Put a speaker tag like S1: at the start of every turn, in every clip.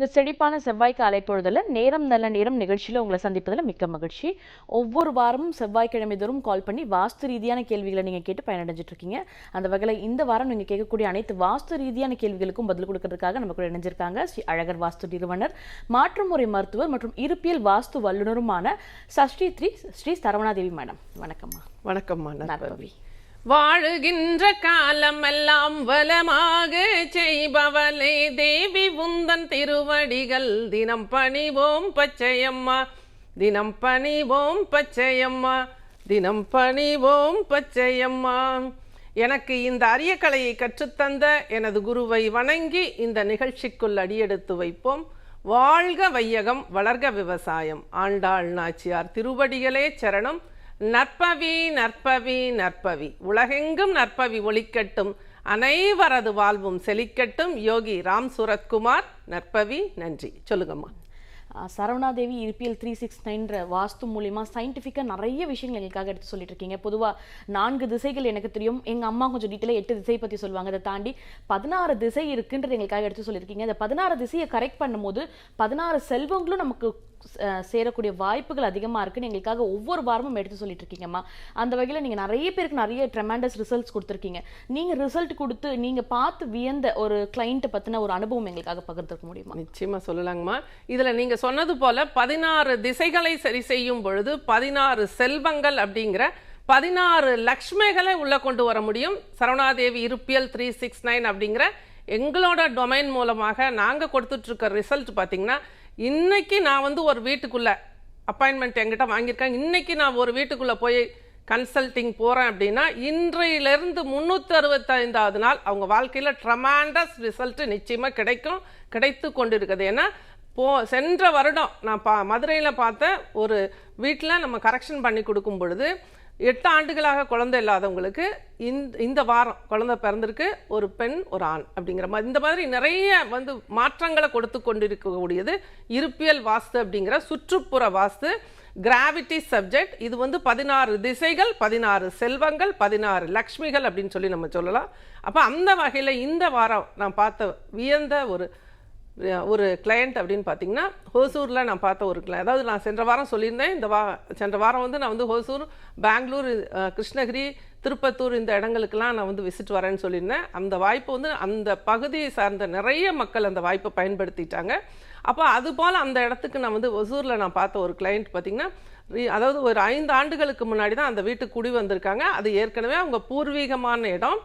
S1: இந்த செழிப்பான செவ்வாய்க்கு அலைப்பொழுதில் நேரம் நல்ல நேரம் நிகழ்ச்சியில் உங்களை சந்திப்பதில் மிக்க மகிழ்ச்சி. ஒவ்வொரு வாரமும் செவ்வாய்க்கிழமை தோறும் கால் பண்ணி வாஸ்து ரீதியான கேள்விகளை நீங்கள் கேட்டு பயனடைஞ்சிட்டு இருக்கீங்க. அந்த வகையில் இந்த வாரம் நீங்கள் கேட்கக்கூடிய அனைத்து வாஸ்து ரீதியான கேள்விகளுக்கும் பதில் கொடுக்கறதுக்காக நம்ம கூட இணைஞ்சிருக்காங்க. ஸ்ரீ அழகர் வாஸ்து நிறுவனர் மாற்றுமுறை மருத்துவர் மற்றும் இருப்பியல் வாஸ்து வல்லுநருமான சஷ்டி த்ரீ ஸ்ரீ சரவணாதேவி மேடம். வணக்கம்மா.
S2: வணக்கம்மா நற்பவி.
S3: வாழுகின்ற காலமெல்லாம் வளமாக செய்பவளே தேவி உந்தன் திருவடிகள். தினம் பணிவோம் பச்சையம்மா தினம் பணிவோம் பச்சையம்மா தினம் பணிவோம் பச்சையம்மா. எனக்கு இந்த அரிய கலையை கற்றுத்தந்த எனது குருவை வணங்கி இந்த நிகழ்ச்சிக்குள் அடியெடுத்து வைப்போம். வாழ்க வையகம் வளர்க விவசாயம். ஆண்டாள் நாச்சியார் திருவடிகளே சரணம். நற்பவி நற்பவி நற்பவி. உலகெங்கும் நற்பவி ஒளிக்கட்டும். அனைவரது வாழ்வும் செழிக்கட்டும். யோகி ராம் சுரத்குமார் நற்பவி நன்றி. சொல்லுங்கம்மா.
S1: சரவணா சரவணாதேவி இருப்பியல் த்ரீ சிக்ஸ் நைன்ற வாஸ்து மூலிமா சயின்டிஃபிக்காக நிறைய விஷயங்கள் எங்களுக்காக எடுத்து சொல்லிட்டு இருக்கீங்க பொதுவாக நான்கு திசைகள் எனக்கு தெரியும். எங்கள் அம்மா கொஞ்சம் டீட்டெயிலாக எட்டு திசை பற்றி சொல்லுவாங்க. அதை தாண்டி பதினாறு திசை இருக்குன்றது எங்களுக்காக எடுத்து சொல்லியிருக்கீங்க. அந்த பதினாறு திசையை கரெக்ட் பண்ணும்போது பதினாறு செல்வங்களும் நமக்கு சேரக்கூடிய வாய்ப்புகள் அதிகமாக இருக்குன்னு எங்களுக்காக ஒவ்வொரு வாரமும் எடுத்து சொல்லிட்டு இருக்கீங்கம்மா அந்த வகையில் நீங்கள் நிறைய பேருக்கு நிறைய ட்ரெமாண்டஸ் ரிசல்ட்ஸ் கொடுத்துருக்கீங்க. நீங்கள் ரிசல்ட் கொடுத்து நீங்கள் பார்த்து வியந்த ஒரு கிளைண்ட்டை பற்றின ஒரு அனுபவம் எங்களுக்காக பகிர்ந்துக்க முடியுமா?
S3: நிச்சயமாக சொல்லலாங்கம்மா. இதில் நீங்கள் சொன்னது போல பதினாறு திசைகளை சரி செய்யும் பொழுது பதினாறு செல்வங்கள் அப்படிங்கிற பதினாறு லக்ஷ்மிகளை உள்ளே கொண்டு வர முடியும். சரவணாதேவி இருப்பியல் த்ரீ சிக்ஸ் நைன் அப்படிங்கிற எங்களோட டொமைன் மூலமாக நாங்கள் கொடுத்துட்ருக்க ரிசல்ட் பார்த்திங்கன்னா இன்னைக்கு நான் வந்து ஒரு வீட்டுக்குள்ளே அப்பாயின்மெண்ட் என்கிட்ட வாங்கியிருக்காங்க. இன்றைக்கி நான் ஒரு வீட்டுக்குள்ளே போய் கன்சல்டிங் போகிறேன் அப்படின்னா இன்றையிலிருந்து முந்நூற்றி அறுபத்தைந்தாவது நாள் அவங்க வாழ்க்கையில் ட்ரமாண்டஸ் ரிசல்ட்டு நிச்சயமாக கிடைக்கும் கிடைத்து கொண்டிருக்குது. ஏன்னா போ சென்ற வருடம் நான் பா மதுரையில் பார்த்த ஒரு வீட்டில் நம்ம கரெக்ஷன் பண்ணி கொடுக்கும் பொழுது எட்டு ஆண்டுகளாக குழந்தை இல்லாதவங்களுக்கு இந்த இந்த வாரம் குழந்தை பிறந்திருக்கு ஒரு பெண் ஒரு ஆண் அப்படிங்கிற மாதிரி. இந்த மாதிரி நிறைய வந்து மாற்றங்களை கொடுத்து கொண்டிருக்கக்கூடியது இருப்பியல் வாஸ்து அப்படிங்கிற சுற்றுப்புற வாஸ்து கிராவிட்டி சப்ஜெக்ட் இது வந்து பதினாறு திசைகள் பதினாறு செல்வங்கள் பதினாறு லக்ஷ்மிகள் அப்படின்னு சொல்லி நம்ம சொல்லலாம். அப்போ அந்த வகையில் இந்த வாரம் நான் பார்த்த வியந்த ஒரு ஒரு கிளையண்ட் அப்படின்னு பார்த்தீங்கன்னா ஹோசூரில் நான் பார்த்த ஒரு கிளை அதாவது நான் சென்ற வாரம் சொல்லியிருந்தேன் இந்த வா சென்ற வாரம் வந்து நான் வந்து ஹோசூர் பெங்களூர் கிருஷ்ணகிரி திருப்பத்தூர் இந்த இடங்களுக்கெல்லாம் நான் வந்து விசிட் வரேன்னு சொல்லியிருந்தேன். அந்த வாய்ப்பு வந்து அந்த பகுதியை சார்ந்த நிறைய மக்கள் அந்த வாய்ப்பை பயன்படுத்திட்டாங்க. அப்போ அதுபோல் அந்த இடத்துக்கு நான் வந்து ஒசூரில் நான் பார்த்த ஒரு கிளையண்ட் பார்த்தீங்கன்னா அதாவது ஒரு ஐந்து ஆண்டுகளுக்கு முன்னாடி தான் அந்த வீட்டுக்கு குடி வந்திருக்காங்க. அது ஏற்கனவே அவங்க பூர்வீகமான இடம்.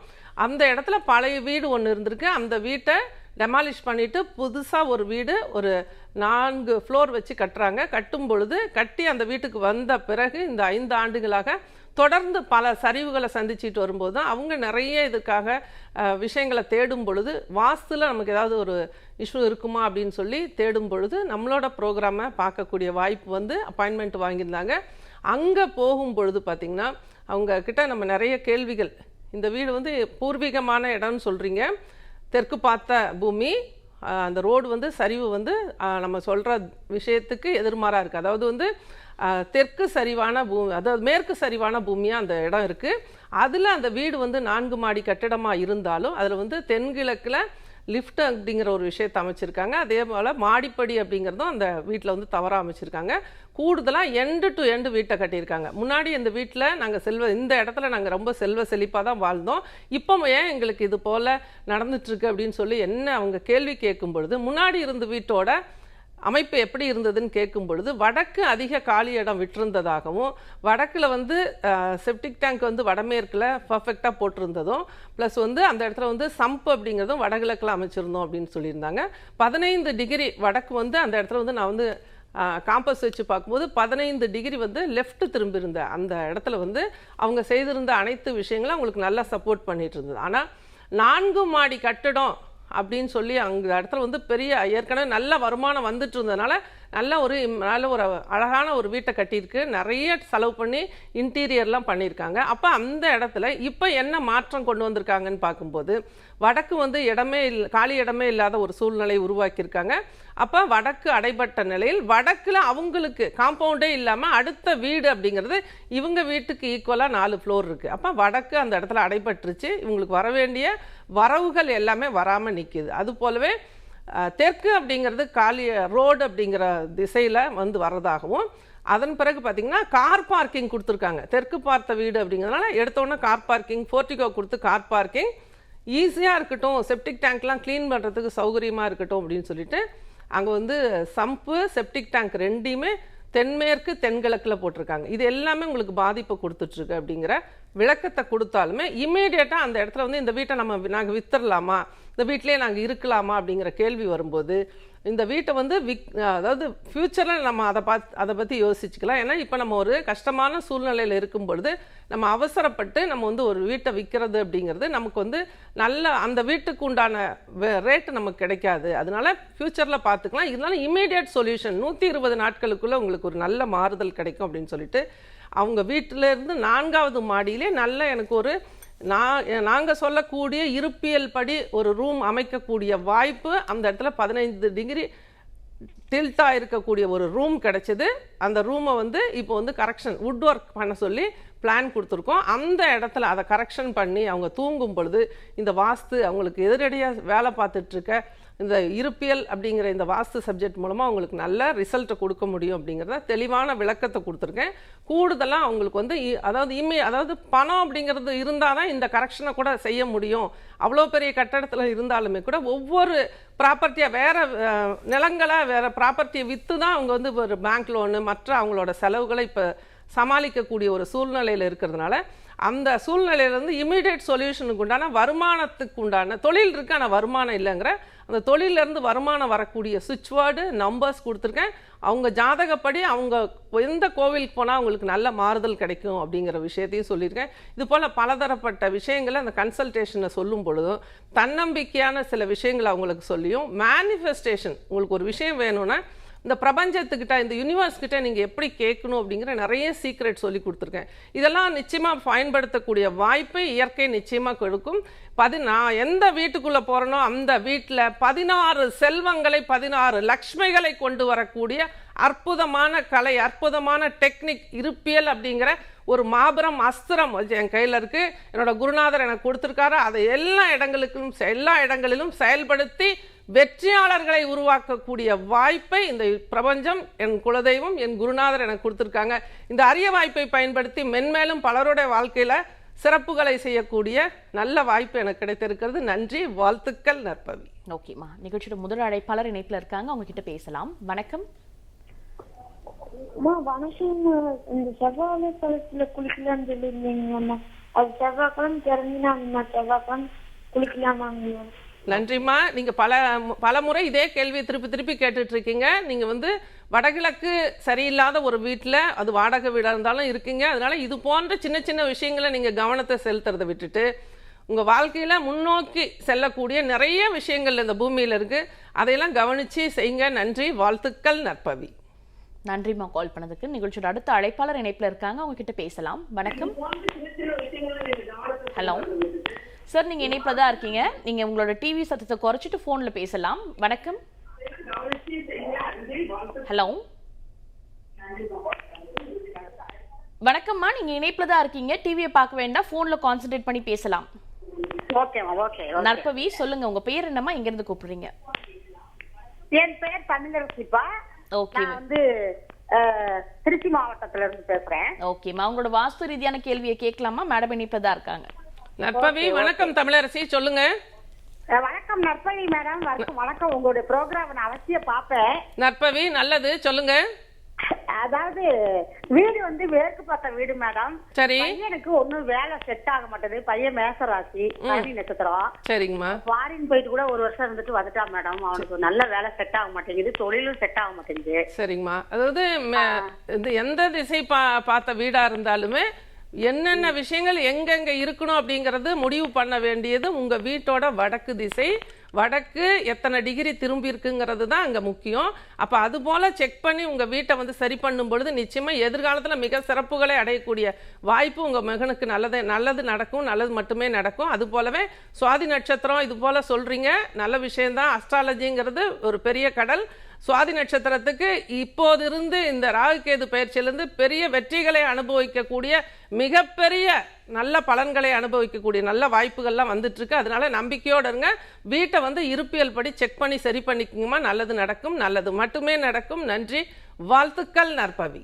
S3: அந்த இடத்துல பழைய வீடு ஒன்று இருந்திருக்கு. அந்த வீட்டை டெமாலிஷ் பண்ணிட்டு புதுசாக ஒரு வீடு ஒரு நான்கு ஃப்ளோர் வச்சு கட்டுறாங்க. கட்டும் பொழுது கட்டி அந்த வீட்டுக்கு வந்த பிறகு இந்த ஐந்து ஆண்டுகளாக தொடர்ந்து பல சரிவுகளை சந்திச்சிட்டு வரும்போது தான் அவங்க நிறைய இதுக்காக விஷயங்களை தேடும் பொழுது வாஸ்துல நமக்கு ஏதாவது ஒரு இஷ்யூ இருக்குமா அப்படின்னு சொல்லி தேடும் பொழுது நம்மளோட ப்ரோக்ராமை பார்க்கக்கூடிய வாய்ப்பு வந்து அப்பாயின்மெண்ட் வாங்கியிருந்தாங்க. அங்கே போகும் பொழுது பார்த்திங்கன்னா அவங்க கிட்ட நம்ம நிறைய கேள்விகள். இந்த வீடு வந்து பூர்வீகமான இடம்னு சொல்கிறீங்க தெற்கு பார்த்த பூமி அந்த ரோடு வந்து சரிவு வந்து நம்ம சொல்கிற விஷயத்துக்கு எதிர்மாறாக இருக்குது அதாவது வந்து தெற்கு சரிவான பூமி அதாவது மேற்கு சரிவான பூமியாக அந்த இடம் இருக்குது அதில் அந்த வீடு வந்து நான்கு மாடி கட்டிடமாக இருந்தாலும் அதில் வந்து தென்கிழக்கில் லிஃப்ட் அப்படிங்கிற ஒரு விஷயத்தை அமைச்சிருக்காங்க. அதே போல் மாடிப்படி அப்படிங்கிறதும் அந்த வீட்டில் வந்து தவறாக அமைச்சிருக்காங்க. கூடுதலாக எண்டு டு எண்டு வீட்டை கட்டியிருக்காங்க. முன்னாடி இந்த வீட்டில் நாங்கள் செல்வ இந்த இடத்துல நாங்கள் ரொம்ப செல்வ செழிப்பாக தான் வாழ்ந்தோம். இப்போ ஏன் எங்களுக்கு இது போல் நடந்துட்டுருக்கு அப்படின்னு சொல்லி என்ன அவங்க கேள்வி கேட்கும் பொழுது முன்னாடி இருந்த வீட்டோட அமைப்பு எப்படி இருந்ததுன்னு கேட்கும் பொழுது வடக்கு அதிக காலி இடம் விட்டிருந்ததாகவும் வடக்கில் வந்து செப்டிக் டேங்க் வந்து வடமேற்கில் பர்ஃபெக்டாக போட்டிருந்ததும் ப்ளஸ் வந்து அந்த இடத்துல வந்து சம்ப் அப்படிங்கிறதும் வடகிழக்கில் அமைச்சிருந்தோம் அப்படின்னு சொல்லியிருந்தாங்க. பதினைந்து டிகிரி வடக்கு வந்து அந்த இடத்துல வந்து நான் வந்து காம்பஸ் வச்சு பார்க்கும்போது பதினைந்து டிகிரி வந்து லெஃப்ட் திரும்பியிருந்த அந்த இடத்துல வந்து அவங்க செய்திருந்த அனைத்து விஷயங்களும் அவங்களுக்கு நல்லா சப்போர்ட் பண்ணிட்டு இருந்தது. ஆனால் நான்கு மாடி கட்டடம் அப்படின்னு சொல்லி அங்கே இடத்துல வந்து பெரிய ஏற்கனவே நல்ல வருமானம் வந்துட்டு இருந்ததுனால நல்ல ஒரு நல்ல ஒரு அழகான ஒரு வீட்டை கட்டியிருக்கு. நிறைய செலவு பண்ணி இன்டீரியர்லாம் பண்ணியிருக்காங்க. அப்போ அந்த இடத்துல இப்போ என்ன மாற்றம் கொண்டு வந்திருக்காங்கன்னு பார்க்கும்போது வடக்கு வந்து இடமே இல்லை காலி இடமே இல்லாத ஒரு சூழ்நிலை உருவாக்கியிருக்காங்க. அப்போ வடக்கு அடைபட்ட நிலையில் வடக்கில் அவங்களுக்கு காம்பவுண்டே இல்லாமல் அடுத்த வீடு அப்படிங்கிறது இவங்க வீட்டுக்கு ஈக்குவலாக நாலு ஃப்ளோர் இருக்குது அப்போ வடக்கு அந்த இடத்துல அடைபட்டுருச்சு. இவங்களுக்கு வர வேண்டிய வரவுகள் எல்லாமே வராமல் நிற்கிது அது போலவே தெற்கு அப்படிங்கிறது காலி ரோடு அப்படிங்கிற திசையில் வந்து வர்றதாகவும் அதன் பிறகு பார்த்தீங்கன்னா கார் பார்க்கிங் கொடுத்துருக்காங்க. தெற்கு பார்த்த வீடு அப்படிங்கிறதுனால எடுத்தோன்னே கார் பார்க்கிங் ஃபோர்ட்டிகோ கொடுத்து கார் பார்க்கிங். ஈஸியாக இருக்கட்டும் செப்டிக் டேங்க்லாம் க்ளீன் பண்ணுறதுக்கு சௌகரியமாக இருக்கட்டும் அப்படின்னு சொல்லிட்டு அங்கே வந்து சம்பு செப்டிக் டேங்க் ரெண்டையுமே தென்மேற்கு தென்கிழக்கில் போட்டிருக்காங்க. இது எல்லாமே உங்களுக்கு பாதிப்பை கொடுத்துட்ருக்கு அப்படிங்கிற விளக்கத்தை கொடுத்தாலுமே இம்மீடியட்டாக அந்த இடத்துல வந்து இந்த வீட்டை நம்ம நாங்கள் வித்துடலாமா? இந்த வீட்டிலே நாங்கள் இருக்கலாமா? அப்படிங்கிற கேள்வி வரும்போது இந்த வீட்டை வந்து விக் அதாவது ஃப்யூச்சரில் நம்ம அதை பார்த்து அதை பற்றி யோசிச்சுக்கலாம். ஏன்னா இப்போ நம்ம ஒரு கஷ்டமான சூழ்நிலையில் இருக்கும் பொழுது நம்ம அவசரப்பட்டு நம்ம வந்து ஒரு வீட்டை விற்கிறது அப்படிங்கிறது நமக்கு வந்து நல்ல அந்த வீட்டுக்கு உண்டான ரேட்டு நமக்கு கிடைக்காது. அதனால ஃப்யூச்சரில் பார்த்துக்கலாம் இருந்தாலும் இமீடியட் சொல்யூஷன் நூற்றி இருபது நாட்களுக்குள்ளே உங்களுக்கு ஒரு நல்ல மாறுதல் கிடைக்கும் அப்படின்னு சொல்லிட்டு அவங்க வீட்டிலேருந்து நான்காவது மாடியிலே நல்ல எனக்கு ஒரு நான் நாங்கள் சொல்லக்கூடிய இருப்பியல் படி ஒரு ரூம் அமைக்கக்கூடிய வாய்ப்பு அந்த இடத்துல பதினைந்து டிகிரி டில்ட்டாக இருக்கக்கூடிய ஒரு ரூம் கிடச்சிது. அந்த ரூமை வந்து இப்போ வந்து கரெக்ஷன் வுட் ஒர்க் பண்ண சொல்லி பிளான் கொடுத்துருக்கோம். அந்த இடத்துல அதை கரெக்ஷன் பண்ணி அவங்க தூங்கும் பொழுது இந்த வாஸ்து அவங்களுக்கு எதிரடியாக வேலை பார்த்துட்ருக்க இந்த இருப்பியல் அப்படிங்கிற இந்த வாஸ்து சப்ஜெக்ட் மூலமாக அவங்களுக்கு நல்ல ரிசல்ட்டை கொடுக்க முடியும் அப்படிங்கிறத தெளிவான விளக்கத்தை கொடுத்துருக்கேன். கூடுதலாக அவங்களுக்கு வந்து இ- அதாவது இமே அதாவது பணம் அப்படிங்கிறது இருந்தால் தான் இந்த கரெக்ஷனை கூட செய்ய முடியும். அவ்வளோ பெரிய கட்டடத்தில் இருந்தாலுமே கூட ஒவ்வொரு ப்ராப்பர்ட்டியாக வேறு நிலங்களை வேறு ப்ராப்பர்ட்டியை விற்று தான் அவங்க வந்து ஒரு பேங்க் லோனு மற்ற அவங்களோட செலவுகளை இப்போ சமாளிக்கக்கூடிய ஒரு சூழ்நிலையில் இருக்கிறதுனால அந்த சூழ்நிலையிலேருந்து இமீடியட் சொல்யூஷனுக்கு உண்டான வருமானத்துக்கு உண்டான தொழில் இருக்கு ஆனால் வருமானம் இல்லைங்கிற அந்த தொழிலேருந்து வருமானம் வரக்கூடிய சுவிட்ச் வேர்டு நம்பர்ஸ் கொடுத்துருக்கேன். அவங்க ஜாதகப்படி அவங்க எந்த கோவிலுக்கு போனால் அவங்களுக்கு நல்ல மாறுதல் கிடைக்கும் அப்படிங்கிற விஷயத்தையும் சொல்லியிருக்கேன். இது போல் பலதரப்பட்ட விஷயங்களை அந்த கன்சல்டேஷனை சொல்லும் பொழுதும் தன்னம்பிக்கையான சில விஷயங்களை அவங்களுக்கு சொல்லியும் மேனிஃபெஸ்டேஷன் உங்களுக்கு ஒரு விஷயம் வேணும்னா இந்த பிரபஞ்சத்துக்கிட்ட இந்த யூனிவர்ஸ் கிட்ட நீங்க எப்படி கேட்கணும் அப்படிங்கிற நிறைய சீக்ரெட் சொல்லி கொடுத்துருக்கேன். இதெல்லாம் நிச்சயமா பயன்படுத்தக்கூடிய வாய்ப்பை இயற்கை நிச்சயமா கொடுக்கும். பதி நான் எந்த வீட்டுக்குள்ளே போகிறனோ அந்த வீட்டில் பதினாறு செல்வங்களை பதினாறு லக்ஷ்மிகளை கொண்டு வரக்கூடிய அற்புதமான கலை அற்புதமான டெக்னிக் இருப்பியல் அப்படிங்கிற ஒரு மாபெரும் அஸ்திரம் என் கையில் இருக்குது என்னோட குருநாதர் எனக்கு கொடுத்துருக்காரு. அதை எல்லா இடங்களுக்கும் எல்லா இடங்களிலும் செயல்படுத்தி வெற்றியாளர்களை உருவாக்கக்கூடிய வாய்ப்பை இந்த பிரபஞ்சம் என் குலதெய்வம் என் குருநாதர் எனக்கு கொடுத்துருக்காங்க. இந்த அரிய வாய்ப்பை பயன்படுத்தி மென்மேலும் பலருடைய வாழ்க்கையில சிறப்புகளை செய்யக்கூடிய நல்ல வாய்ப்பு எனக்கு கிடைத்திருக்கிறது. நன்றி வாழ்த்துக்கள் நற்பவி.
S1: ஓகேம்மா நிகழ்ச்சியோட முதல் அழைப்பாளர் இணைப்புல இருக்காங்க. அவங்க கிட்ட பேசலாம். வணக்கம்.
S2: வணக்கம். இந்த செவ்வாழை பழத்துல குளிக்கலாம்னு சொல்லியிருந்தீங்கம்மா அது செவ்வாய்க்கிழமை திறந்துனாங்கம்மா செவ்வாய்க்கிழமை குளிக்கலாமாங்கம்மா
S3: நன்றிம்மா. நீங்க பல பல முறை இதே கேள்வியை திருப்பி திருப்பி கேட்டுட்டு இருக்கீங்க நீங்க வந்து வடகிழக்கு சரியில்லாத ஒரு வீட்டில் அது வாடகை வீடாக இருந்தாலும் இருக்கீங்க. அதனால இது போன்ற சின்ன சின்ன விஷயங்களை நீங்க கவனத்தை செலுத்துறதை விட்டுட்டு உங்க வாழ்க்கையில முன்னோக்கி செல்லக்கூடிய நிறைய விஷயங்கள் இந்த பூமியில இருக்கு. அதையெல்லாம் கவனிச்சு செய்யுங்க நன்றி. வாழ்த்துக்கள் நற்பவி.
S1: நன்றிம்மா கால் பண்ணதுக்கு. நிகழ்ச்சியோட அடுத்த அழைப்பாளர் இணைப்புல இருக்காங்க. அவங்க கிட்ட பேசலாம். வணக்கம். ஹலோ. சார் நீங்க இணைப்புல தான் இருக்கீங்க. நீங்க உங்களோட டிவி சத்தத்தை குறைச்சிட்டு போன்ல பேசலாம். வணக்கம். ஹலோ வணக்கம்மா நீங்க இணைப்புல தான் இருக்கீங்க டிவியை பார்க்க வேண்டாம். போன்ல கான்சென்ட்ரேட் பண்ணி பேசலாம். நற்பவி சொல்லுங்க. உங்க பேர் என்னம்மா? எங்க இருந்து கூப்பிடுறீங்க?
S4: என் பெயர் தமிழரசிப்பா
S1: ஓகே
S4: வந்து திருச்சி மாவட்டத்துல இருந்து பேசுறேன்
S1: ஓகேம்மா உங்களோட வாஸ்து ரீதியான கேள்வியை கேட்கலாமா? மேடம் இணைப்புல தான் இருக்காங்க.
S3: நற்பவி வணக்கம் தமிழரசி சொல்லுங்க.
S4: வணக்கம் நற்பவி மேடம் வணக்கம் வணக்கம். உங்களுடைய ப்ரோக்ராம் நான் அவசியம் பார்ப்பேன்.
S3: நற்பவி நல்லது சொல்லுங்க.
S4: அதாவது வீடு வந்து மேற்கு பார்த்த வீடு மேடம்
S3: சரி.
S4: பையனுக்கு ஒண்ணும் வேலை செட் ஆக மாட்டேது பையன் மேச ராசி நட்சத்திரம்.
S3: சரிங்கம்மா.
S4: ஃபாரின் போயிட்டு கூட ஒரு வருஷம் இருந்துட்டு வந்துட்டான் மேடம் அவனுக்கு நல்ல வேலை செட் ஆக மாட்டேங்குது. தொழிலும் செட் ஆக மாட்டேங்குது.
S3: சரிங்கம்மா. அதாவது எந்த திசை பா பார்த்த வீடா இருந்தாலுமே என்னென்ன விஷயங்கள் எங்கெங்க இருக்கணும் அப்படிங்கறது முடிவு பண்ண வேண்டியது உங்க வீட்டோட வடக்கு திசை. வடக்கு எத்தனை டிகிரி திரும்பி இருக்குங்கிறது தான் அங்க முக்கியம். அப்ப அது போல செக் பண்ணி உங்க வீட்டை வந்து சரி பண்ணும் பொழுது நிச்சயமா எதிர்காலத்துல மிக சிறப்புகளை அடையக்கூடிய வாய்ப்பு உங்க மகனுக்கு நல்லது நல்லது நடக்கும் நல்லது மட்டுமே நடக்கும். அது போலவே சுவாதி நட்சத்திரம் இது போல சொல்றீங்க. நல்ல விஷயம்தான். அஸ்ட்ராலஜிங்கிறது ஒரு பெரிய கடல். சுவாதி நட்சத்திரத்துக்கு இப்போதிருந்து இந்த ராகுகேது பயிற்சியிலிருந்து பெரிய வெற்றிகளை அனுபவிக்கக்கூடிய மிகப்பெரிய நல்ல பலன்களை அனுபவிக்கக்கூடிய நல்ல வாய்ப்புகள்லாம் வந்துட்டு இருக்கு அதனால நம்பிக்கையோடு இருங்க. வீட்டை வந்து இருப்பியல் படி செக் பண்ணி சரி பண்ணிக்கோங்கம்மா. நல்லது நடக்கும் நல்லது மட்டுமே நடக்கும். நன்றி. வாழ்த்துக்கள் நற்பவி.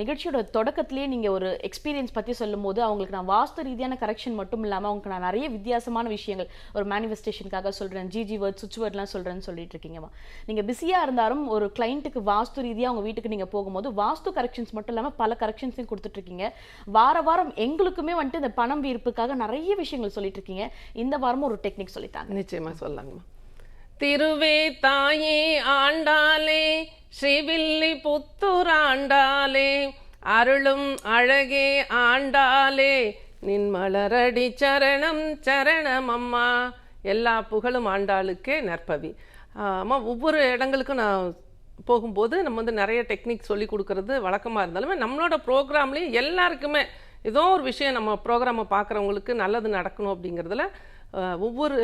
S1: நிகழ்ச்சியோட தொடக்கத்திலேயே நீங்கள் ஒரு எக்ஸ்பீரியன்ஸ் பற்றி சொல்லும்போது அவங்களுக்கு நான் வாஸ்து ரீதியான கரெக்ஷன் மட்டும் இல்லாமல் அவங்களுக்கு நான் நிறைய வித்தியாசமான விஷயங்கள் ஒரு மேனிஃபெஸ்டேஷனுக்காக சொல்கிறேன் ஜிஜி வேர்ட் சுவிட்ச் வேர்ட்லாம் சொல்கிறேன்னு சொல்லிட்டு இருக்கீங்கம்மா நீங்கள் பிஸியாக இருந்தாலும் ஒரு கிளைண்ட்டுக்கு வாஸ்து ரீதியாக அவங்க வீட்டுக்கு நீங்கள் போகும்போது வாஸ்து கரெக்ஷன்ஸ் மட்டும் இல்லாமல் பல கரெக்ஷன்ஸையும் கொடுத்துட்ருக்கீங்க வார வாரம் எங்களுக்குமே வந்துட்டு இந்த பணம் வீர்ப்புக்காக நிறைய விஷயங்கள் சொல்லிட்டு இருக்கீங்க. இந்த வாரமும் ஒரு டெக்னிக் சொல்லித்தாங்க.
S3: நிச்சயமா சொல்லாங்கம்மா திருவே தாயே ஆண்டாளே ஸ்ரீவில்லி புத்தூர் ஆண்டாளே அருளும் அழகே ஆண்டாளே நின் மலரடி சரணம் சரணம் அம்மா எல்லா புகழும் ஆண்டாளுக்கே நற்பவி. அம்மா ஒவ்வொரு இடங்களுக்கும் நான் போகும்போது நம்ம வந்து நிறைய டெக்னிக் சொல்லி கொடுக்கறது வழக்கமாக இருந்தாலுமே நம்மளோட ப்ரோக்ராம்லேயும் எல்லாருக்குமே ஏதோ ஒரு விஷயம் நம்ம ப்ரோக்ராமை பார்க்குறவங்களுக்கு நல்லது நடக்கணும் அப்படிங்கிறதுல ஒவ்வொரு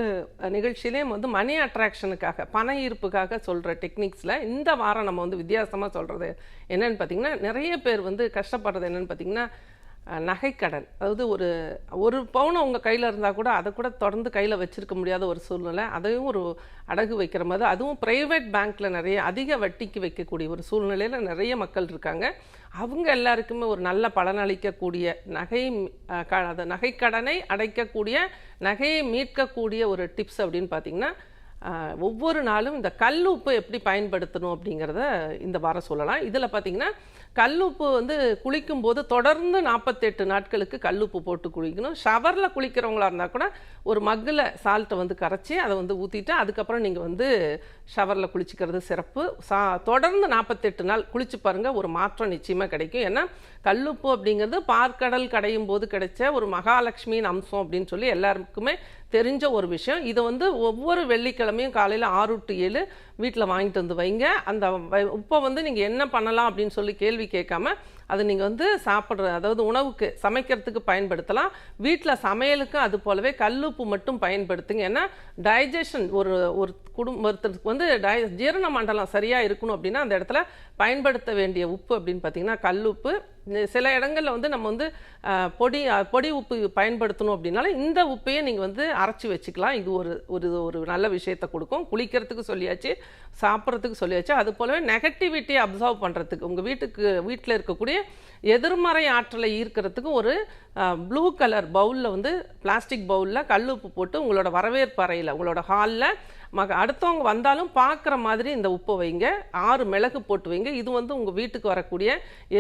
S3: நிகழ்ச்சியிலையும் வந்து மணி அட்ராக்ஷனுக்காக பண ஈர்ப்புக்காக சொல்கிற டெக்னிக்ஸில் இந்த வாரம் நம்ம வந்து வித்தியாசமாக சொல்கிறது என்னன்னு பார்த்தீங்கன்னா நிறைய பேர் வந்து கஷ்டப்படுறது என்னென்னு பார்த்தீங்கன்னா நகைக்கடன். அதாவது ஒரு ஒரு பவுன் உங்கள் கையில் இருந்தால் கூட அதை கூட தொடர்ந்து கையில் வச்சுருக்க முடியாத ஒரு சூழ்நிலை. அதையும் ஒரு அடகு வைக்கிற மாதிரி அதுவும் ப்ரைவேட் பேங்க்கில் நிறைய அதிக வட்டிக்கு வைக்கக்கூடிய ஒரு சூழ்நிலையில் நிறைய மக்கள் இருக்காங்க. அவங்க எல்லாருக்குமே ஒரு நல்ல பலனளிக்கக்கூடிய நகை அஹ், க நகைக்கடனை அடைக்கக்கூடிய நகையை மீட்கக்கூடிய ஒரு டிப்ஸ் அப்படின்னு பார்த்தீங்கன்னா ஒவ்வொரு நாளும் இந்த கல் உப்பு எப்படி பயன்படுத்தணும் அப்படிங்கிறத இந்த வாரம் சொல்லலாம். இதில் பார்த்தீங்கன்னா கல் உப்பு வந்து குளிக்கும் போது தொடர்ந்து நாற்பத்தெட்டு நாட்களுக்கு கல் உப்பு போட்டு குளிக்கணும். ஷவரில் குளிக்கிறவங்களா இருந்தால் கூட ஒரு மக்கில் சால்ட்டை வந்து கரைச்சி அதை வந்து ஊற்றிட்டு அதுக்கப்புறம் நீங்கள் வந்து ஷவரில் குளிச்சுக்கிறது சிறப்பு. சா தொடர்ந்து நாற்பத்தெட்டு நாள் குளிச்சு பாருங்கள் ஒரு மாற்றம் நிச்சயமாக கிடைக்கும். ஏன்னா கல்லுப்பு அப்படிங்கிறது பார்க்கடல் கடையும் போது கிடைச்ச ஒரு மகாலட்சுமியின் அம்சம் அப்படின்னு சொல்லி எல்லாருக்குமே தெரிஞ்ச ஒரு விஷயம். இதை வந்து ஒவ்வொரு வெள்ளிக்கிழமையும் காலையில் ஆறு டு ஏழு வீட்டில் வாங்கிட்டு வந்து வைங்க. அந்த உப்பை வந்து நீங்கள் என்ன பண்ணலாம் அப்படின்னு சொல்லி கேள்வி கேட்காம அதை நீங்கள் வந்து சாப்பிட்ற அதாவது உணவுக்கு சமைக்கிறதுக்கு பயன்படுத்தலாம். வீட்டில் சமையலுக்கு அது போலவே கல்லுப்பு மட்டும் பயன்படுத்துங்க. ஏன்னா டைஜஷன் ஒரு ஒரு குடும்பத்திற்கு வந்து டை ஜீரண மண்டலம் சரியாக இருக்கணும் அப்படின்னா அந்த இடத்துல பயன்படுத்த வேண்டிய உப்பு அப்படின்னு பார்த்தீங்கன்னா கல்லுப்பு உப்பு சில இடங்களில் வந்து நம்ம வந்து பொடி பொடி உப்பு பயன்படுத்தணும் அப்படின்னாலும் இந்த உப்பையே நீங்கள் வந்து அரைச்சி வச்சுக்கலாம். இது ஒரு ஒரு ஒரு நல்ல விஷயத்தை கொடுக்கும். குளிக்கிறதுக்கு சொல்லியாச்சு சாப்பிட்றதுக்கு சொல்லியாச்சு. அது போலவே நெகட்டிவிட்டியை அப்சர்வ் பண்ணுறதுக்கு உங்கள் வீட்டுக்கு வீட்டில் இருக்கக்கூடிய எதிர்மறை ஆற்றலை ஈர்க்கிறதுக்கு ஒரு ப்ளூ கலர் பவுலில் வந்து பிளாஸ்டிக் பவுலில் உப்பு போட்டு உங்களோட வரவேற்பு அறையில் உங்களோட ஹாலில் மக அடுத்தவங்க வந்தாலும் பார்க்குற மாதிரி இந்த உப்பை வைங்க. ஆறு மிளகு போட்டு வைங்க. இது வந்து உங்கள் வீட்டுக்கு வரக்கூடிய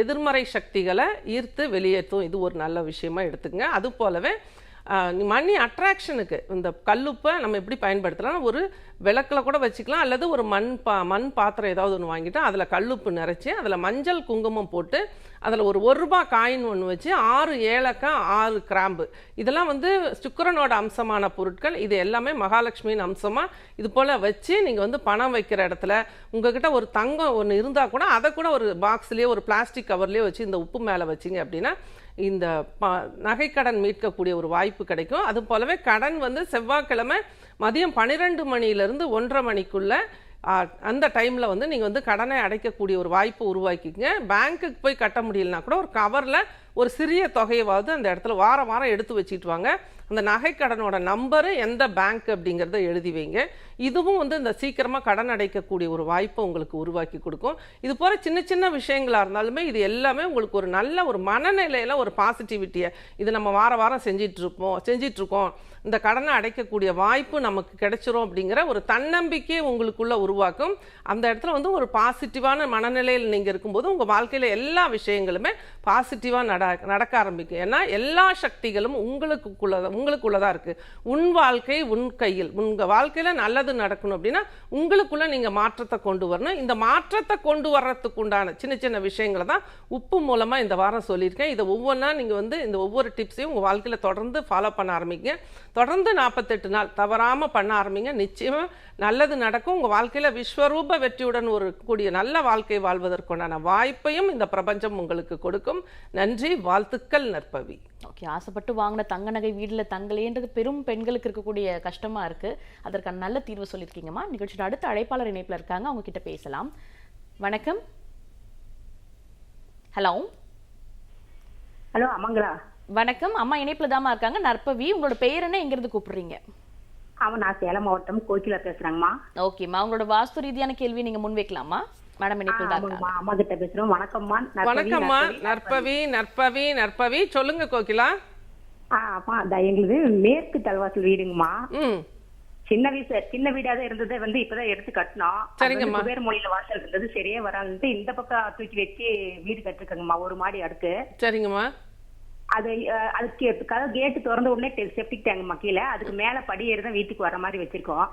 S3: எதிர்மறை சக்திகளை ஈர்த்து வெளியேற்றும். இது ஒரு நல்ல விஷயமா எடுத்துங்க அது போலவே மணி அட்ராக்ஷனுக்கு இந்த கல்லுப்பை நம்ம எப்படி பயன்படுத்தலாம் ஒரு விளக்கில் கூட வச்சுக்கலாம். அல்லது ஒரு மண் பா மண் பாத்திரம் ஏதாவது ஒன்று வாங்கிட்டு அதில் கல்லுப்பு நிறைச்சி அதில் மஞ்சள் குங்குமம் போட்டு அதில் ஒரு ஒரு ரூபா காயின் ஒன்று வச்சு ஆறு ஏலக்காய் ஆறு கிராம்பு. இதெல்லாம் வந்து சுக்கரனோட அம்சமான பொருட்கள். இது எல்லாமே மகாலட்சுமியின் அம்சமாக இது போல் வச்சு நீங்கள் வந்து பணம் வைக்கிற இடத்துல உங்ககிட்ட ஒரு தங்கம் ஒன்று இருந்தால் கூட அதை கூட ஒரு பாக்ஸ்லேயே ஒரு பிளாஸ்டிக் கவர்லேயே வச்சு இந்த உப்பு மேலே வச்சிங்க அப்படின்னா இந்த ப நகைக்கடன் மீட்கக்கூடிய ஒரு வாய்ப்பு கிடைக்கும். அது போலவே கடன் வந்து செவ்வாய்க்கிழமை மதியம் பன்னிரெண்டு மணியிலிருந்து ஒன்றரை மணிக்குள்ள அந்த டைமில் வந்து நீங்கள் வந்து கடனை அடைக்கக்கூடிய ஒரு வாய்ப்பு உருவாக்கிக்கங்க. பேங்க்குக்கு போய் கட்ட முடியலனா கூட ஒரு கவரில் ஒரு சிறிய தொகையவாவது அந்த இடத்துல வாரம் வாரம் எடுத்து வச்சுட்டு வாங்க. அந்த நகைக்கடனோட நம்பரு எந்த பேங்க் அப்படிங்கிறத எழுதி வைங்க. இதுவும் வந்து இந்த சீக்கிரமாக கடன் அடைக்கக்கூடிய ஒரு வாய்ப்பை உங்களுக்கு உருவாக்கி கொடுக்கும். இது போல் சின்ன சின்ன விஷயங்களாக இருந்தாலுமே இது எல்லாமே உங்களுக்கு ஒரு நல்ல ஒரு மனநிலையில் ஒரு பாசிட்டிவிட்டியை இது நம்ம வார வாரம் செஞ்சிட்ருப்போம் செஞ்சிட்ருக்கோம். இந்த கடனை அடைக்கக்கூடிய வாய்ப்பு நமக்கு கிடைச்சிரும் அப்படிங்கிற ஒரு தன்னம்பிக்கையை உங்களுக்குள்ளே உருவாக்கும். அந்த இடத்துல வந்து ஒரு பாசிட்டிவான மனநிலையில் நீங்கள் இருக்கும்போது உங்கள் வாழ்க்கையில் எல்லா விஷயங்களுமே பாசிட்டிவாக நட நடக்க ஆரம்பிக்கும். ஏன்னா எல்லா சக்திகளும் உங்களுக்குள்ளே உங்களுக்குள்ளதாக இருக்குது உன் வாழ்க்கை உன் கையில். உங்கள் வாழ்க்கையில் நல்லது நடக்கணும் அப்படின்னா உங்களுக்குள்ளே நீங்கள் மாற்றத்தை கொண்டு வரணும். இந்த மாற்றத்தை கொண்டு வர்றதுக்கு உண்டான சின்ன சின்ன விஷயங்களை தான் உப்பு மூலமாக இந்த வாரம் சொல்லியிருக்கேன். இதை ஒவ்வொன்றா நீங்கள் வந்து இந்த ஒவ்வொரு டிப்ஸையும் உங்கள் வாழ்க்கையில் தொடர்ந்து ஃபாலோ பண்ண ஆரம்பிங்க. தொடர்ந்து நாற்பத்தெட்டு நாள் தவறாமல் பண்ண ஆரம்பிங்க. நிச்சயமாக நல்லது நடக்கும். உங்கள் வாழ்க்கையில் விஸ்வரூப வெற்றியுடன் ஒரு கூடிய நல்ல வாழ்க்கை வாழ்வதற்குண்டான வாய்ப்பையும் இந்த பிரபஞ்சம் உங்களுக்கு கொடுக்கும். நன்றி. வாழ்த்துக்கள் நற்பவி.
S1: ஓகே ஆசைப்பட்டு வாங்கின தங்க நகை வீட்டில் தங்கலேன்றது பெரும் பெண்களுக்கு இருக்கக்கூடிய கஷ்டமா இருக்கு. அதற்கான நல்ல தீர்வு சொல்லியிருக்கீங்கம்மா. நிகழ்ச்சியோட அடுத்த அழைப்பாளர் இணைப்பில் இருக்காங்க. அவங்க கிட்ட பேசலாம். வணக்கம். ஹலோ.
S5: ஹலோ அமங்களா?
S1: வணக்கம். அம்மா இணைப்புல தாம்மா இருக்காங்க. நற்பவி உங்களோட பெயர் என்ன? எங்கிருந்து கூப்பிடுறீங்க?
S5: அவன் நான் சேலம் மாவட்டம் கோகிலா பேசுறேங்கம்மா.
S1: ஓகேம்மா. உங்களோட வாஸ்து ரீதியான கேள்வி நீங்க முன்வைக்கலாமா? மேடம் இணைப்பில்
S5: அம்மா கிட்ட பேசுறோம். வணக்கம்மா நற்பவி,
S3: வணக்கம்மா
S5: நற்பவி.
S3: நற்பவி. நற்பவி சொல்லுங்க கோகிலா.
S5: ஆ அப்பா அந்த எங்களுது மேற்கு தலவாசல் வீடுங்கம்மா. சின்ன வீடு சின்ன வீடா தான் இருந்தது. வந்து இப்பதான் எடுத்து கட்டினோம்.
S3: சரிங்கம்மா.
S5: பேர் மொழியில வாசல் இருந்தது. சரியே வராதுன்ட்டு இந்த பக்கம் தூக்கி வச்சு வீடு கட்டிருக்கங்கம்மா ஒரு மாடி அடுக்கு.
S3: சரிங்கம்மா.
S5: அது அதுக்கு கதவு கேட்டு திறந்த உடனே செப்டிக் டேங்குமா கீழே. அதுக்கு மேல படி ஏறி தான் வீட்டுக்கு வர மாதிரி வச்சிருக்கோம்.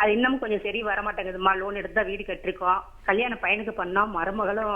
S5: அது இன்னமும் கொஞ்சம் சரி வர மாட்டேங்குதுமா லோன் எடுத்து தான் வீடு கட்டிருக்கோம். கல்யாணம் பையனுக்கு பண்ணோம் மருமகளும்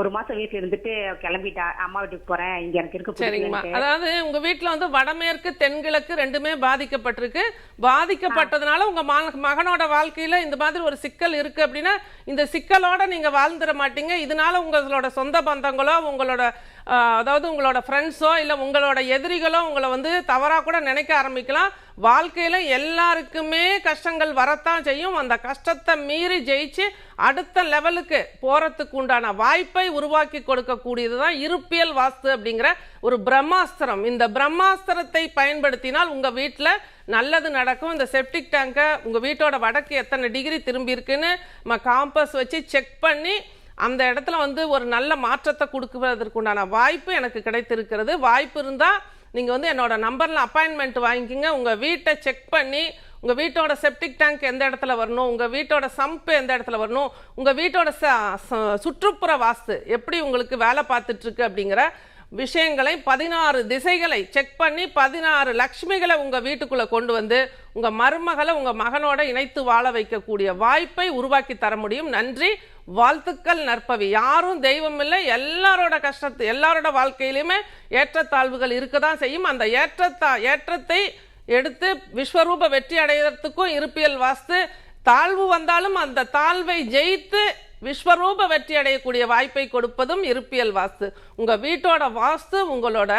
S5: ஒரு மாசம் வீட்டுல இருந்துட்டு கிளம்பிட்டா அம்மா வீட்டுக்கு போறேன் இங்க எனக்கு இருக்க
S3: சரிங்கம்மா. அதாவது உங்க வீட்டுல வந்து வடமேற்கு தென்கிழக்கு ரெண்டுமே பாதிக்கப்பட்டிருக்கு. பாதிக்கப்பட்டதுனால உங்க மகனோட வாழ்க்கையில இந்த மாதிரி ஒரு சிக்கல் இருக்கு அப்படின்னா இந்த சிக்கலோட நீங்க வாழ்ந்துட மாட்டீங்க. இதனால உங்களோட சொந்த பந்தங்களோ உங்களோட அதாவது உங்களோட ஃப்ரெண்ட்ஸோ இல்லை உங்களோட எதிரிகளோ உங்களை வந்து தவறாக கூட நினைக்க ஆரம்பிக்கலாம். வாழ்க்கையில் எல்லாருக்குமே கஷ்டங்கள் வரத்தான் செய்யும். அந்த கஷ்டத்தை மீறி ஜெயிச்சு அடுத்த லெவலுக்கு போகிறதுக்கு உண்டான வாய்ப்பை உருவாக்கி கொடுக்கக்கூடியது தான் இருப்பியல் வாஸ்து அப்படிங்கிற ஒரு பிரம்மாஸ்திரம். இந்த பிரம்மாஸ்திரத்தை பயன்படுத்தினால் உங்கள் வீட்டில் நல்லது நடக்கும். இந்த செப்டிக் டேங்கை உங்கள் வீட்டோட வடக்கு எத்தனை டிகிரி திரும்பி இருக்குன்னு நம்ம காம்பஸ் வச்சு செக் பண்ணி அந்த இடத்துல வந்து ஒரு நல்ல மாற்றத்தை கொடுக்குவதற்குண்டான வாய்ப்பு எனக்கு கிடைத்திருக்கிறது. வாய்ப்பு இருந்தால் நீங்கள் வந்து என்னோடய நம்பரில் அப்பாயின்மெண்ட் வாங்கிக்கிங்க. உங்கள் வீட்டை செக் பண்ணி உங்கள் வீட்டோட செப்டிக் டேங்க் எந்த இடத்துல வரணும் உங்கள் வீட்டோட சம்ப் எந்த இடத்துல வரணும் உங்கள் வீட்டோட ச- ச- சுற்றுப்புற வாஸ்து எப்படி உங்களுக்கு வேலை பார்த்துட்ருக்கு அப்படிங்கிற விஷயங்களை பதினாறு திசைகளை செக் பண்ணி பதினாறு லக்ஷ்மிகளை உங்கள் வீட்டுக்குள்ளே கொண்டு வந்து உங்கள் மருமகளை உங்கள் மகனோட இணைத்து வாழ வைக்கக்கூடிய வாய்ப்பை உருவாக்கி தர முடியும். நன்றி. வாழ்த்துக்கள் நற்பவி. யாரும் தெய்வம் இல்லை. எல்லாரோட கஷ்டத்து எல்லாரோட வாழ்க்கையிலுமே ஏற்றத்தாழ்வுகள் இருக்க தான் செய்யும். அந்த ஏற்றத்தா ஏற்றத்தை எடுத்து விஸ்வரூப வெற்றி அடைவதற்கும் இருப்பியல் வாஸ்து. தாழ்வு வந்தாலும் அந்த தாழ்வை ஜெயித்து விஸ்வரூப வெற்றி அடையக்கூடிய வாய்ப்பை கொடுப்பதும் இருப்பியல் வாஸ்து. உங்கள் வீட்டோட வாஸ்து உங்களோட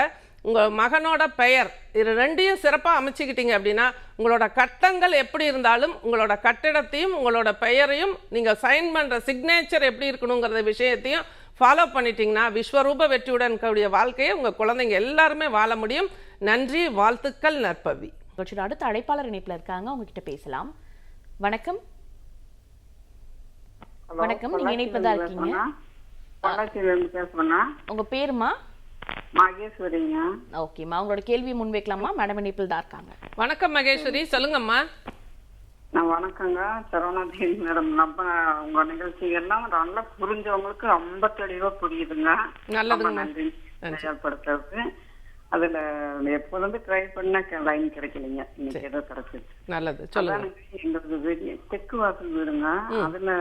S3: உங்க மகனோட பெயர் இது ரெண்டையும் சிறப்பாக அமைச்சுக்கிட்டீங்க அப்படின்னா உங்களோட கட்டங்கள் எப்படி இருந்தாலும் உங்களோட கட்டிடத்தையும் உங்களோட பெயரையும் நீங்க சைன் பண்ற சிக்னேச்சர் எப்படி இருக்கணுங்கிற விஷயத்தையும் ஃபாலோ பண்ணிட்டீங்கன்னா விஸ்வரூப வெற்றியுடன் கூடிய வாழ்க்கையை உங்க குழந்தைங்க எல்லாருமே வாழ முடியும். நன்றி வாழ்த்துக்கள் நற்பவி.
S1: அடுத்த அழைப்பாளர் இணைப்பில் இருக்காங்க அவங்க கிட்ட பேசலாம். வணக்கம். வணக்கம் நீங்க இணைப்பதா இருக்கீங்க? உங்க பேருமா?
S6: மகேஸ்வரிங்க.
S1: ஓகேம்மா உங்களோட கேள்வி முன்வைக்கலாமா? மேடம் இணைப்பில் தான் இருக்காங்க.
S3: வணக்கம் மகேஸ்வரி சொல்லுங்கம்மா.
S6: நான் வணக்கங்க. சரவணா தேவி மேடம் நம்ம உங்க நிகழ்ச்சி எல்லாம் நல்லா புரிஞ்சவங்களுக்கு ரொம்ப தெளிவா புரியுதுங்க.
S3: நல்லதுங்க.
S6: ரொம்ப நன்றி செயல்படுத்துறதுக்கு அதுல எப்போதும் ட்ரை பண்ண லைன் கிடைக்கலைங்க. இன்னைக்கு ஏதோ கிடைச்சிச்சு
S3: நல்லது.
S6: எங்களுக்கு வெளிய தெற்கு வாசல் வீடுங்க. அதுல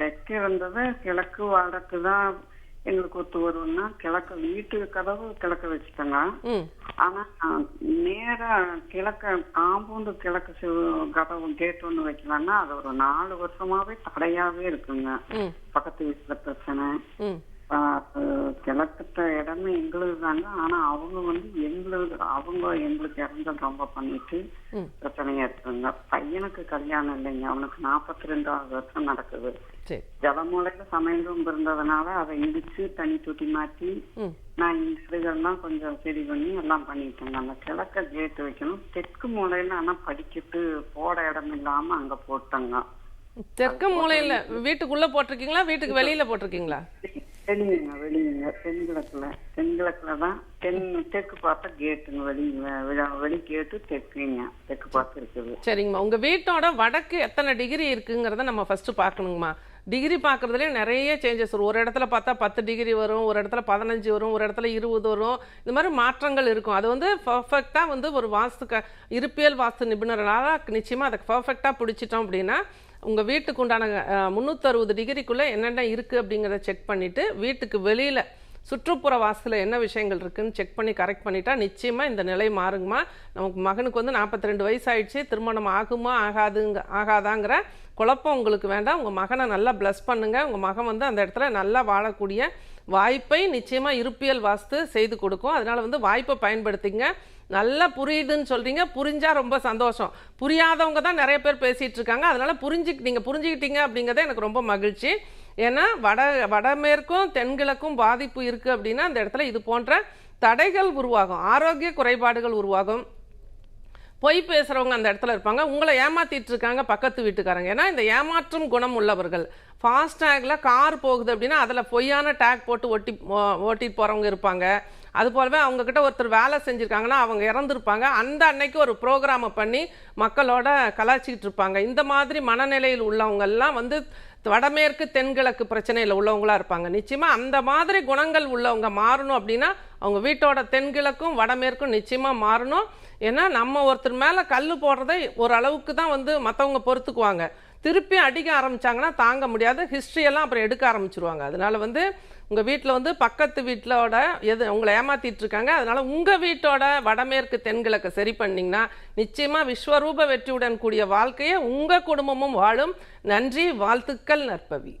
S6: தெற்கு இருந்தது கிழக்கு வடக்கு தான் எங்களுக்கு ஒத்து வரும்னா கிழக்கு வீட்டு கதவு கிழக்க வச்சுட்டோங்க. ஆனா நேரா கிழக்க காம்பவுண்டு கிழக்கு கதவு கேட் ஒண்ணு வைக்கலாம்னா அது ஒரு நாலு வருஷமாவே தடையாவே இருக்குங்க. பக்கத்து வீட்டுல பிரச்சனை. கிழக்குத்த இடமே எங்களுது தாங்க. ஆனா அவங்க வந்து எங்களுக்கு அவங்க எங்களுக்கு இறந்தது ரொம்ப பண்ணிட்டு. பிரச்சனையா இருக்குங்க. பையனுக்கு கல்யாணம் இல்லைங்க. அவனுக்கு நாற்பத்தி ரெண்டாவது வருஷம் நடக்குது. ஜலமூலையில சமையல் ரூம் இருந்ததுனால அதை இடிச்சு தனி தொட்டி மாத்தி
S3: ம்.
S6: நான் இதுகள்லாம் கொஞ்சம் சரி பண்ணி எல்லாம் பண்ணிட்டேங்க. அந்த கிழக்க கேட்டு வைக்கணும். தெற்கு மூலையில ஆனா படிக்கட்டு போட இடம் இல்லாம அங்க போட்டேங்க.
S3: தெற்கு மூலையில வீட்டுக்குள்ள போட்டிருக்கீங்களா? வீட்டுக்கு வெளியில போட்டிருக்கீங்களா?
S6: வெளியுங்க வெளியுங்க தென்கிழக்குல. தென்கிழக்குல தான் தென் தெற்கு பார்த்தா கேட்டுங்க வெளி வெளி- வெளி கேட்டு தெற்குங்க. தெற்கு பார்த்து இருக்குது.
S3: சரிங்கம்மா. உங்க வீட்டோட வடக்கு எத்தனை டிகிரி இருக்குங்கிறத நம்ம ஃபர்ஸ்ட் பார்க்கணுங்கம்மா. டிகிரி பார்க்குறதுலேயே நிறைய சேஞ்சஸ் வரும். ஒரு இடத்துல பார்த்தா பத்து டிகிரி வரும் ஒரு இடத்துல பதினஞ்சு வரும் ஒரு இடத்துல இருபது வரும். இந்த மாதிரி மாற்றங்கள் இருக்கும். அது வந்து பர்ஃபெக்டாக வந்து ஒரு வாஸ்து க இருப்பியல் வாஸ்து நிபுணர்களால் நிச்சயமாக அதை பர்ஃபெக்டாக பிடிச்சிட்டோம் அப்படின்னா உங்கள் வீட்டுக்கு உண்டான முந்நூற்றறுபது டிகிரிக்குள்ளே என்னென்ன இருக்குது அப்படிங்கிறத செக் பண்ணிவிட்டு வீட்டுக்கு வெளியில் சுற்றுப்புற வாசலில் என்ன விஷயங்கள் இருக்குதுன்னு செக் பண்ணி கரெக்ட் பண்ணிட்டா நிச்சயமாக இந்த நிலை மாறுங்கம்மா. நமக்கு மகனுக்கு வந்து 42 ரெண்டு வயசு ஆயிடுச்சு திருமணம் ஆகுமா ஆகாதுங்க ஆகாதாங்கிற குழப்பம் உங்களுக்கு வேண்டாம். உங்கள் மகனை நல்லா ப்ளஸ் பண்ணுங்கள் உங்கள் மகன் வந்து அந்த இடத்துல நல்லா வாழக்கூடிய வாய்ப்பை நிச்சயமாக இருப்பியல் வாஸ்து செய்து கொடுக்கும். அதனால வந்து வாய்ப்பை பயன்படுத்திங்க. நல்லா புரியுதுன்னு சொல்கிறீங்க புரிஞ்சால் ரொம்ப சந்தோஷம். புரியாதவங்க தான் நிறைய பேர் பேசிகிட்டு இருக்காங்க. அதனால் புரிஞ்சு நீங்கள் புரிஞ்சுக்கிட்டீங்க அப்படிங்கிறத எனக்கு ரொம்ப மகிழ்ச்சி. ஏன்னா வட வடமேற்கும் தென்கிழக்கும் பாதிப்பு இருக்குது அப்படின்னா அந்த இடத்துல இது போன்ற தடைகள் உருவாகும். ஆரோக்கிய குறைபாடுகள் உருவாகும். பொய் பேசுகிறவங்க அந்த இடத்துல இருப்பாங்க. உங்களை ஏமாற்றிட்டு இருக்காங்க பக்கத்து வீட்டுக்காரங்க. ஏன்னா இந்த ஏமாற்றும் குணம் உள்ளவர்கள். ஃபாஸ்டேக்ல கார் போகுது அப்படின்னா அதில் பொய்யான டேக் போட்டு ஒட்டி ஓட்டிட்டு போகிறவங்க இருப்பாங்க. அது போலவே அவங்கக்கிட்ட ஒருத்தர் வேலை செஞ்சுருக்காங்கன்னா அவங்க இறந்துருப்பாங்க. அந்த அன்னைக்கு ஒரு ப்ரோக்ராமை பண்ணி மக்களோட கலாச்சிக்கிட்டு இருப்பாங்க. இந்த மாதிரி மனநிலையில் உள்ளவங்கள்லாம் வந்து வடமேற்கு தென்கிழக்கு பிரச்சனையில் உள்ளவங்களா இருப்பாங்க. நிச்சயமாக அந்த மாதிரி குணங்கள் உள்ளவங்க மாறணும் அப்படின்னா அவங்க வீட்டோட தென்கிழக்கும் வடமேற்கும் நிச்சயமாக மாறணும். ஏன்னா நம்ம ஒருத்தர் மேலே கல் போடுறதை ஓரளவுக்கு தான் வந்து மற்றவங்க பொறுத்துக்குவாங்க. திருப்பி அடிக்க ஆரம்பித்தாங்கன்னா தாங்க முடியாது. ஹிஸ்ட்ரியெல்லாம் எல்லாம் அப்புறம் எடுக்க ஆரம்பிச்சிருவாங்க. அதனால் வந்து உங்கள் வீட்டில் வந்து பக்கத்து வீட்டிலோட எது உங்களை ஏமாற்றிட்டு இருக்காங்க. அதனால் உங்கள் வீட்டோட வடமேற்கு தென்கிழக்கு சரி பண்ணிங்கன்னா நிச்சயமாக விஸ்வரூப வெற்றியுடன் கூடிய வாழ்க்கையை உங்கள் குடும்பமும் வாழும். நன்றி வாழ்த்துக்கள் நற்பவி.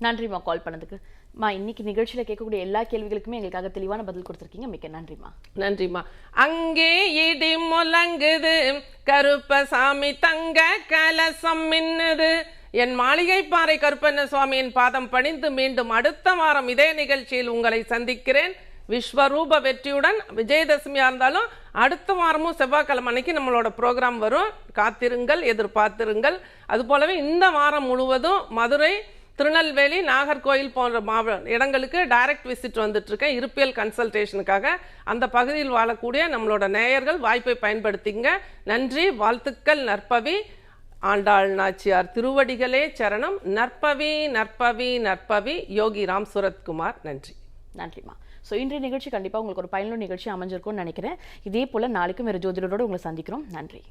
S1: நன்றிம்மா கால் பண்ணதுக்கு. மா இன்னைக்கு நிகழ்ச்சியில் கேட்கக்கூடிய எல்லா கேள்விகளுக்குமே எங்களுக்காக தெளிவான பதில் கொடுத்துருக்கீங்க. மிக்க நன்றிம்மா.
S3: நன்றிம்மா. அங்கே இடி முழங்குது கருப்பசாமி தங்க கலசம் மின்னுது. என் மாளிகை பாறை கருப்பண்ண சுவாமியின் பாதம் பணிந்து மீண்டும் அடுத்த வாரம் இதே நிகழ்ச்சியில் உங்களை சந்திக்கிறேன். விஸ்வரூப வெற்றியுடன் விஜயதசமியாக இருந்தாலும் அடுத்த வாரமும் செவ்வாய்க்கிழமை அன்னைக்கு நம்மளோட ப்ரோக்ராம் வரும். காத்திருங்கள் எதிர்பார்த்திருங்கள். அது போலவே இந்த வாரம் முழுவதும் மதுரை திருநெல்வேலி நாகர்கோயில் போன்ற மாவ இடங்களுக்கு டைரக்ட் விசிட் வந்துட்டுருக்கேன். இருப்பியல் கன்சல்டேஷனுக்காக அந்த பகுதியில் வாழக்கூடிய நம்மளோட நேயர்கள் வாய்ப்பை பயன்படுத்திங்க. நன்றி வாழ்த்துக்கள் நற்பவி. ஆண்டாள் நாச்சியார் திருவடிகளே சரணம். நற்பவி நற்பவி நற்பவி. யோகி ராம் சுரத்குமார் நன்றி.
S1: நன்றிம்மா. ஸோ இன்றைய நிகழ்ச்சி கண்டிப்பாக உங்களுக்கு ஒரு பயனுள்ள நிகழ்ச்சி அமைஞ்சிருக்கும்னு நினைக்கிறேன். இதே போல் நாளைக்கும் வேறு ஜோதிடரோடு உங்களை சந்திக்கிறோம். நன்றி.